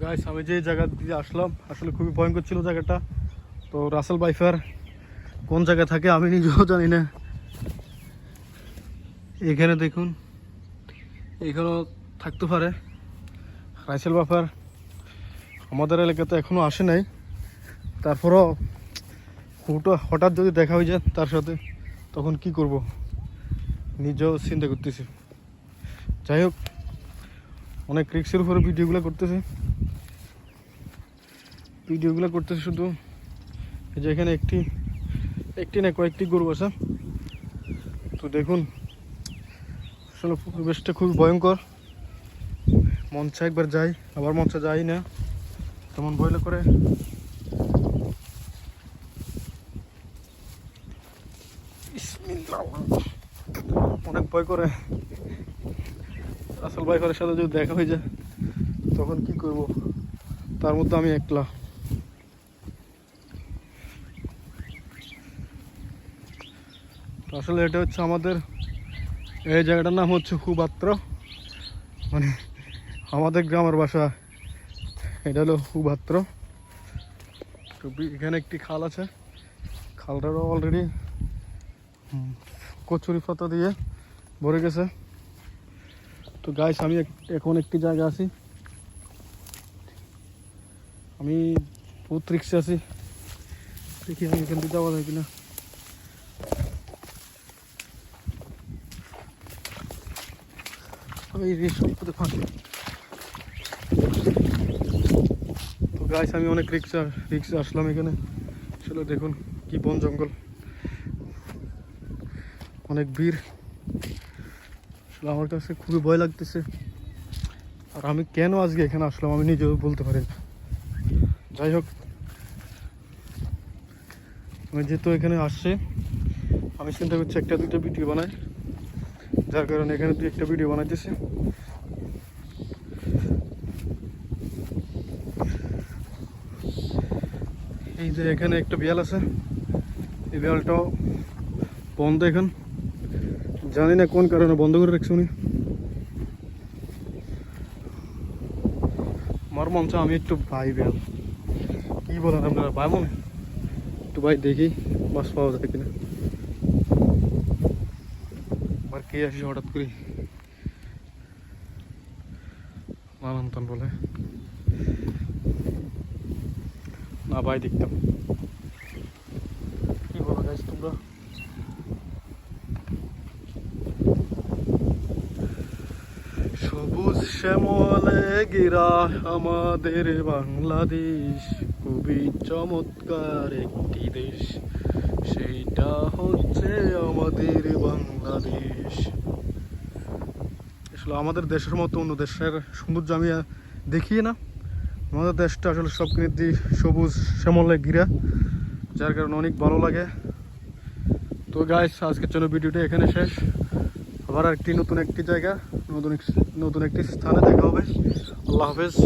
Guys আমি যে জায়গা দিয়ে আসলাম, আসলে খুবই ভয়ঙ্কর ছিল জায়গাটা। তো রাসেল বাইফার কোন জায়গায় থাকে আমি নিজেও জানি না। এখানে দেখুন, এখানেও থাকতে পারে। রাইসেল বাইফার আমাদের এলাকাতে এখনও আসে নাই। তারপরও হুটো হঠাৎ যদি দেখা হয়ে যায় তার সাথে, তখন কি করব? নিজেও চিন্তা করতেছি। যাই হোক, অনেক রিক্সের উপরে ভিডিওগুলো করতেছে। ভিডিওগুলো করতেছে শুধু। এই যে এখানে একটি একটি না কয়েকটি গরু আছে। তো দেখুন, আসলে পরিবেশটা খুবই ভয়ঙ্কর। চায় একবার যাই, আবার চায় যাই না। তেমন ভয় করে। অনেক ভয় করে। আসল বাইকের সাথে যদি দেখা হয়ে যায়, তখন কি করব? তার মধ্যে আমি একলা। আসলে এটা হচ্ছে আমাদের, এই জায়গাটার নাম হচ্ছে হুবাত্র। মানে আমাদের গ্রামের বাসা। এটা হলো হুবাত্র। তো এখানে একটি খাল আছে। খালটারও অলরেডি কচুরি পাতা দিয়ে ভরে গেছে। তো গাইস আমি এখন একটি জায়গা আছি। আমি বহুত রিক্সে আছি। দেখি আমি এখান থেকে যাওয়া যায় কিনা। তো আমি অনেক রিক্সা রিক্সা আসলাম এখানে। আসলে দেখুন কি বন জঙ্গল। অনেক ভিড়। আসলে আমার কাছে খুবই ভয় লাগতেছে। আর আমি কেন আজকে এখানে আসলাম আমি নিজেও বলতে পারি যাই হোক। আমি যেহেতু এখানে আসছে, আমি চিন্তা করছি একটা দুটো ভিডিও বানাই। যার কারণে এখানে দুই একটা ভিডিও বানাইতেছি। এই যে এখানে একটা বিয়াল আছে। এই বিয়ালটাও বন্ধ এখন। জানি না কোন কারণে বন্ধ করে রাখছে উনি। আমার মন আমি একটু ভাই বেল কি বলেন আপনারা, ভাই মনে? একটু ভাই দেখি, বাস পাওয়া যায় কিনা। কে আসি হঠাৎ করে? নানান্তন বলে। না, ভাই দেখতাম। কি বলো গাইস তোমরা? সবুজ শ্যামলে গেরা আমাদের বাংলাদেশ। খুবই চমৎকার একটি দেশ। সেইটা আমাদের বাংলাদেশ। আসলে আমাদের দেশের মতো অন্য দেশের সৌন্দর্য আমি দেখি না। আমাদের দেশটা আসলে সব কিন্তু সবুজ শ্যামলে ঘিরা, যার কারণে অনেক ভালো লাগে। তো গাইস আজকের জন্য ভিডিওটা এখানে শেষ। আবার একটি নতুন একটি জায়গা, নতুন নতুন একটি স্থানে দেখা হবে। আল্লাহ হাফেজ।